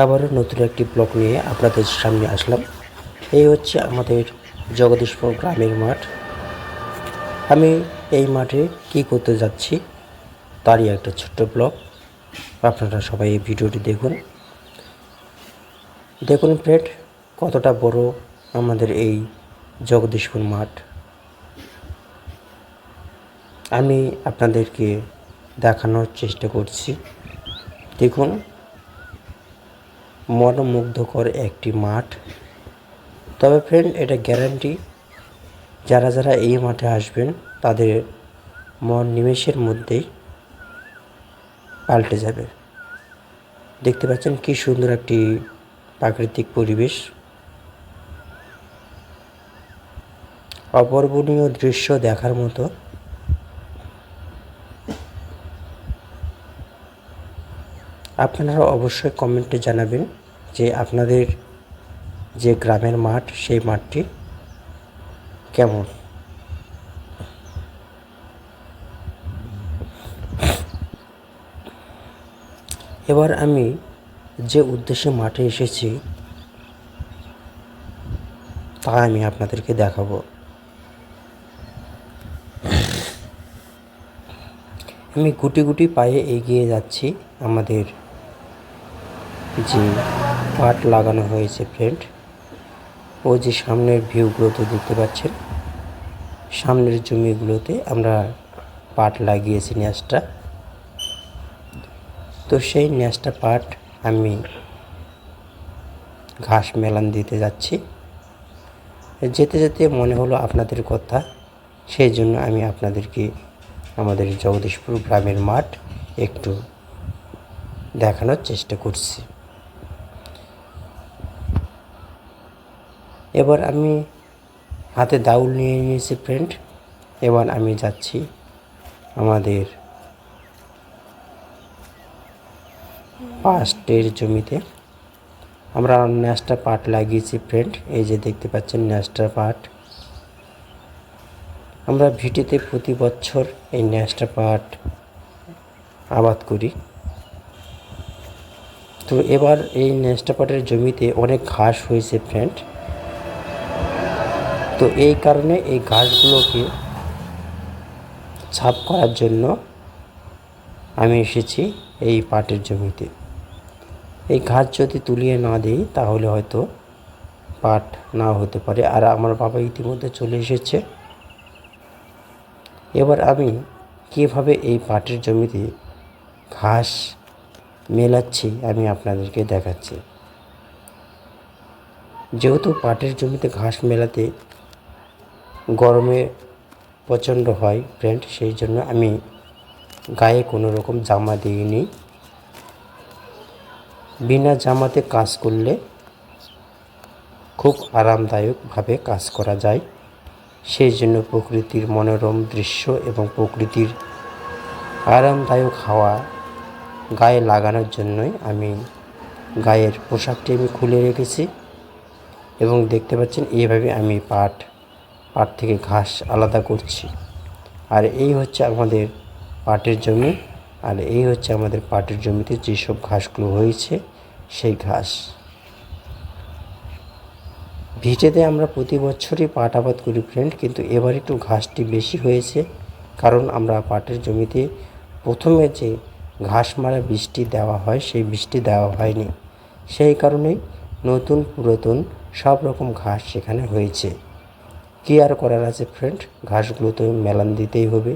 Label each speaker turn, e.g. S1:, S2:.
S1: আবারও নতুন একটি ব্লগ নিয়ে আপনাদের সামনে আসলাম। এই হচ্ছে আমাদের জগদীশপুর গ্রামের মাঠ। আমি এই মাঠে কি করতে যাচ্ছি, তারই একটা ছোট্ট ব্লগ। আপনারা সবাই এই ভিডিওটি দেখুন। দেখুন ফ্রেন্ড কতটা বড় আমাদের এই জগদীশপুর মাঠ। আমি আপনাদেরকে দেখানোর চেষ্টা করছি। দেখুন। মনোমুগ্ধকর একটি মাঠ। তবে ফ্রেন্ড এটা গ্যারান্টি যারা যারা এই মাঠে আসবেন, তাদের মন নিমেষের মধ্যেই পাল্টে যাবে। দেখতে পাচ্ছেন কি সুন্দর একটি প্রাকৃতিক পরিবেশ। অপর্বনীয় দৃশ্য দেখার মতো আপনারা অবশ্যই কমেন্টে জানাবেন যে আপনাদের যে গ্রামের মাঠ, সেই মাঠটি কেমন? এবার আমি যে উদ্দেশ্যে মাঠে এসেছি, তা আমি আপনাদেরকে দেখাবো। আমি গুটি গুটি পায়ে এগিয়ে যাচ্ছি আমাদের যে পাট লাগানো হয়েছে ফ্রেন্ড ও যে সামনের ভিউগুলোতে দেখতে পাচ্ছেন, সামনের জমিগুলোতে আমরা পাট লাগিয়েছি ন্যাসটা। তো সেই ন্যাসটা পাট আমি ঘাস মেলান দিতে যাচ্ছি। যেতে যেতে মনে হলো আপনাদের কথা, সেই জন্য আমি আপনাদেরকে আমাদের জগদীশপুর গ্রামের মাঠ একটু দেখানোর চেষ্টা করছি। এবার আমি হাতে দাউল নিয়ে নিয়েছি ফ্রেন্ড এবার আমি যাচ্ছি আমাদের পাস্টের জমিতে। আমরা ন্যাসটা পাট লাগিয়েছি ফ্রেন্ড এই যে দেখতে পাচ্ছেন ন্যাসটা পাট। আমরা ভিটিতে প্রতি বছর এই ন্যাসটা পাট আবাদ করি। তো এবার এই ন্যাসটা পাটের জমিতে অনেক ঘাস হয়েছে ফ্রেন্ড তো এই কারণে এই ঘাসগুলোকে ছাপ করার জন্য আমি এসেছি এই পাটের জমিতে। এই ঘাস যদি তুলিয়ে না দিই, তাহলে হয়তো পাট না হতে পারে। আর আমার বাবা ইতিমধ্যে চলে এসেছে। এবার আমি কীভাবে এই পাটের জমিতে ঘাস মেলাচ্ছি আমি আপনাদেরকে দেখাচ্ছি। যেহেতু পাটের জমিতে ঘাস মেলাতে গরমে প্রচণ্ড হয় ফ্রেন্ড সেই জন্য আমি গায়ে কোনো রকম জামা দিইনি। বিনা জামাতে কাজ করলে খুব আরামদায়কভাবে কাজ করা যায়। সেই জন্য প্রকৃতির মনোরম দৃশ্য এবং প্রকৃতির আরামদায়ক হাওয়া গায়ে লাগানোর জন্যই আমি গায়ের পোশাকটি আমি খুলে রেখেছি। এবং দেখতে পাচ্ছেন, এইভাবে আমি পাট পাট থেকে ঘাস আলাদা করছি। আর এই হচ্ছে আমাদের পাটের জমি। আর এই হচ্ছে আমাদের পাটের জমিতে যেসব ঘাসগুলো হয়েছে, সেই ঘাস। ভিটেতে আমরা প্রতি বছরই পাট আবাদ করি ফ্রেন্ড কিন্তু এবার একটু ঘাসটি বেশি হয়েছে, কারণ আমরা পাটের জমিতে প্রথমে যে ঘাস মারা বৃষ্টি দেওয়া হয়, সেই বৃষ্টি দেওয়া হয়নি। সেই কারণেই নতুন, পুরাতন সব রকম ঘাস সেখানে হয়েছে। কী আর করার আছে ফ্রেন্ড ঘাসগুলো তো মেলান দিতেই হবে।